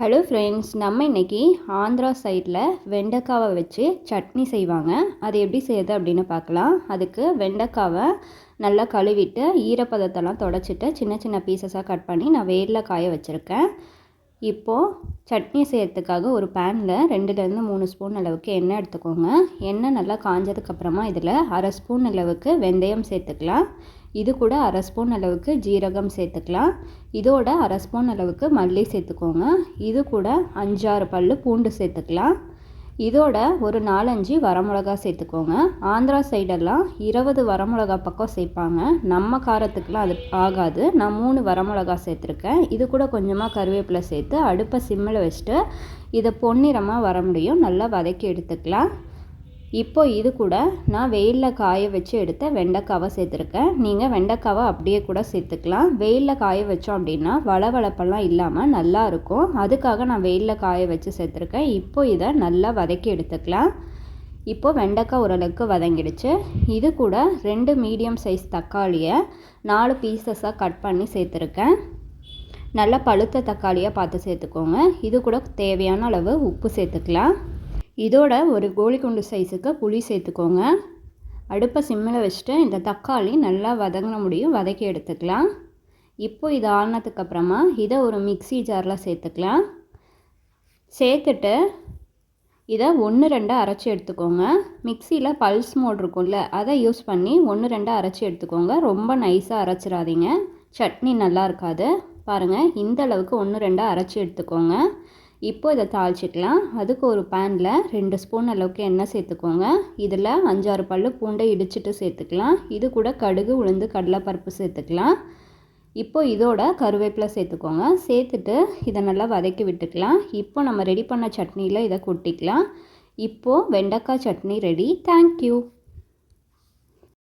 Hello friends நம்ம இன்றைக்கி ஆந்திரா சைடில் வெண்டைக்காவை வச்சு சட்னி செய்வாங்க. அது எப்படி செய்யுது அப்படின்னு பார்க்கலாம். அதுக்கு வெண்டைக்காவை நல்லா கழுவிட்டு ஈரப்பதத்தெல்லாம் தொடச்சிட்டு சின்ன சின்ன பீசஸாக கட் பண்ணி நான் வெயிலில் காய வச்சுருக்கேன். இப்போது சட்னி செய்கிறதுக்காக ஒரு பேனில் ரெண்டுலேருந்து மூணு ஸ்பூன் அளவுக்கு எண்ணெய் எடுத்துக்கோங்க. எண்ணெய் நல்லா காஞ்சதுக்கப்புறமா இதில் அரை ஸ்பூன் அளவுக்கு வெந்தயம் சேர்த்துக்கலாம். இது கூட அரை ஸ்பூன் அளவுக்கு ஜீரகம் சேர்த்துக்கலாம். இதோட அரை ஸ்பூன் அளவுக்கு மல்லி சேர்த்துக்கோங்க. இது கூட அஞ்சாறு பல் பூண்டு சேர்த்துக்கலாம். இதோட ஒரு நாலஞ்சு வரமிளகா சேர்த்துக்கோங்க. ஆந்திரா சைடெல்லாம் இருபது வரமிளகா பக்கம் சேர்ப்பாங்க. நம்ம காரத்துக்கெலாம் அது ஆகாது. நான் மூணு வரமிளகா சேர்த்துருக்கேன். இது கூட கொஞ்சமாக கருவேப்பிலை சேர்த்து அடுப்பை சிம்மில் வச்சுட்டு இதை பொன்னிறமாக வர முடியும். நல்லா வதக்கி எடுத்துக்கலாம். இப்போ இது கூட நான் வெயிலில் காய வச்சு எடுத்த வெண்டைக்காவை சேர்த்துருக்கேன். நீங்கள் வெண்டைக்காவை அப்படியே கூட சேர்த்துக்கலாம். வெயிலில் காய வச்சோம் அப்படின்னா வளவளப்பெல்லாம் இல்லாமல் நல்லா இருக்கும். அதுக்காக நான் வெயிலில் காய வச்சு சேர்த்துருக்கேன். இப்போ இதை நல்லா வதக்கி எடுத்துக்கலாம். இப்போது வெண்டைக்காய் ஓரளவுக்கு வதங்கிடுச்சு. இது கூட ரெண்டு மீடியம் சைஸ் தக்காளியை நாலு பீசஸாக கட் பண்ணி சேர்த்துருக்கேன். நல்லா பழுத்த தக்காளியாக பார்த்து சேர்த்துக்கோங்க. இது கூட தேவையான அளவு உப்பு சேர்த்துக்கலாம். இதோட ஒரு கோழிக்குண்டு சைஸுக்கு புளி சேர்த்துக்கோங்க. அடுப்பை சிம்மில் வச்சுட்டு இந்த தக்காளி நல்லா வதங்கின முடியும் வதக்கி எடுத்துக்கலாம். இப்போ இது ஆனதுக்கப்புறமா இதை ஒரு மிக்சி ஜாரில் சேர்த்துக்கலாம். சேர்த்துட்டு இதை ஒன்று ரெண்டாக அரைச்சி எடுத்துக்கோங்க. மிக்சியில் பல்ஸ் மோட் இருக்கும்ல அதை யூஸ் பண்ணி ஒன்று ரெண்டாக அரைச்சி எடுத்துக்கோங்க. ரொம்ப நைஸாக அரைச்சிடாதீங்க. சட்னி நல்லா இருக்காது. பாருங்கள் இந்த அளவுக்கு ஒன்று ரெண்டாக அரைச்சி எடுத்துக்கோங்க. இப்போ இதை தாளிச்சிக்கலாம். அதுக்கு ஒரு பேனில் ரெண்டு ஸ்பூன் அளவுக்கு எண்ணெய் சேர்த்துக்கோங்க. இதில் அஞ்சாறு பல் பூண்டை இடிச்சிட்டு சேர்த்துக்கலாம். இது கூட கடுகு உளுந்து கடலைப்பருப்பு சேர்த்துக்கலாம். இப்போ இதோட கருவேப்பிலை சேர்த்துக்கோங்க. சேர்த்துட்டு இதை நல்லா வதக்கி விட்டுக்கலாம். இப்போ நம்ம ரெடி பண்ண சட்னியில் இதை கொட்டிக்கலாம். இப்போது வெண்டைக்காய் சட்னி ரெடி தேங்க்யூ